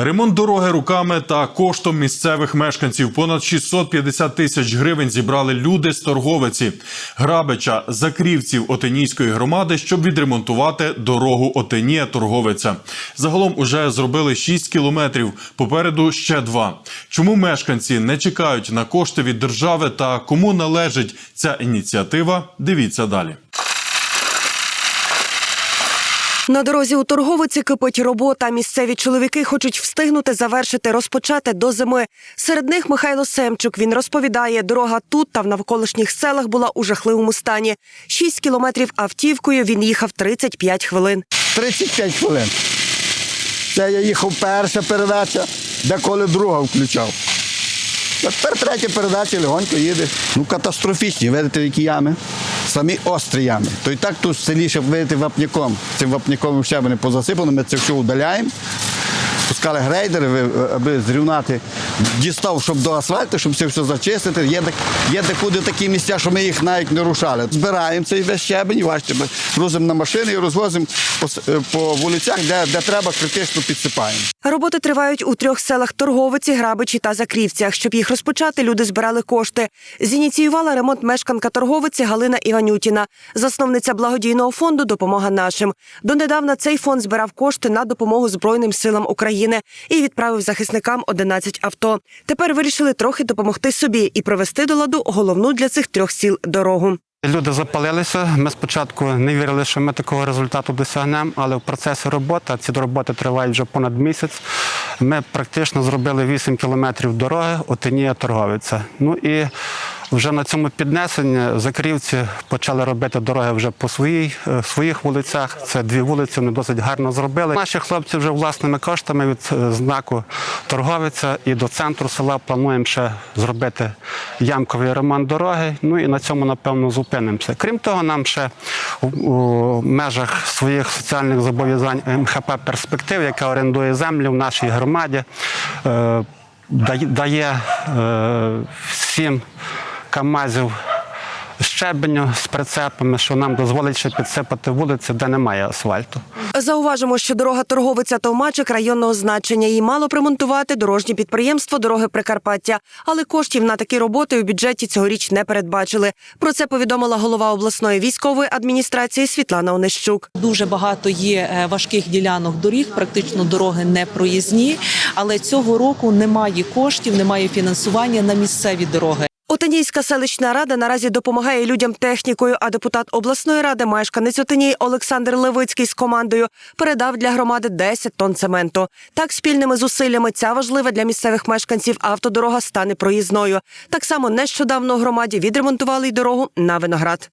Ремонт дороги руками та коштом місцевих мешканців понад 650 тисяч гривень зібрали люди з торговиці Грабича, Закрівців Отинійської громади, щоб відремонтувати дорогу Отинія Торговиця. Загалом уже зробили 6 кілометрів. Попереду ще два. Чому мешканці не чекають на кошти від держави та кому належить ця ініціатива? Дивіться далі. На дорозі у торговиці кипить робота. Місцеві чоловіки хочуть встигнути завершити розпочати до зими. Серед них Михайло Семчук. Він розповідає, дорога тут та в навколишніх селах була у жахливому стані. Шість кілометрів автівкою він їхав 35 хвилин. 35 хвилин. Це я їхав перша передача, деколи друга включав. А Тепер третя передача легонько їде. Ну, катастрофічні, видите, які ями. Самі острі ями. То і так тут в селі, щоб видите, вапняком. Цим вапняковим ще вони позасипано, ми це все удаляємо. Пускали грейдери, ви- аби зрівнати, дістав, щоб до асфальту, щоб це все зачистити. Є, є декуди такі місця, що ми їх навіть не рушали. Збираємо цей весь щебень, ми грузимо на машини і розвозимо е, по вулицях, де, де треба, критично підсипаємо. Роботи тривають у трьох селах Торговиці, Грабичі та Закрівцях. Щоб їх розпочати, люди збирали кошти. Зініціювала ремонт мешканка Торговиці Галина Іванютіна, засновниця благодійного фонду Допомога нашим. Донедавна цей фонд збирав кошти на допомогу Збройним силам України і відправив захисникам 11 авто. Тепер вирішили трохи допомогти собі і провести до ладу головну для цих трьох сіл дорогу. Люди запалилися. Ми спочатку не вірили, що ми такого результату досягнемо, але в процесі роботи, ці роботи тривають вже понад місяць. Ми практично зробили 8 кілометрів дороги Отинія Торговиця. Ну і вже на цьому піднесенні закрівці почали робити дороги вже по своїй, е, своїх вулицях. Це дві вулиці, вони досить гарно зробили. Наші хлопці вже власними коштами від е, знаку торговиця і до центру села плануємо ще зробити ямковий ремонт дороги. Ну і на цьому, напевно, зупинимося. Крім того, нам ще у, межах своїх соціальних зобов'язань МХП Перспектив, яка орендує землю в нашій громаді, е, дає, дає е, сім камазів щебеню з прицепами, що нам дозволить ще підсипати вулиці, де немає асфальту. Зауважимо, що дорога торговиця Товмачик районного значення. Її мало примонтувати дорожнє підприємство дороги Прикарпаття, але коштів на такі роботи у бюджеті цьогоріч не передбачили. Про це повідомила голова обласної військової адміністрації Світлана Онищук. Дуже багато є е, важких ділянок доріг, практично дороги не проїзні. Але цього року немає коштів, немає фінансування на місцеві дороги. Отинійська селищна рада наразі допомагає людям технікою. А депутат обласної ради, мешканець Отиній Олександр Левицький з командою передав для громади 10 тонн цементу. Так, спільними зусиллями ця важлива для місцевих мешканців автодорога стане проїзною. Так само нещодавно громаді відремонтували й дорогу на виноград.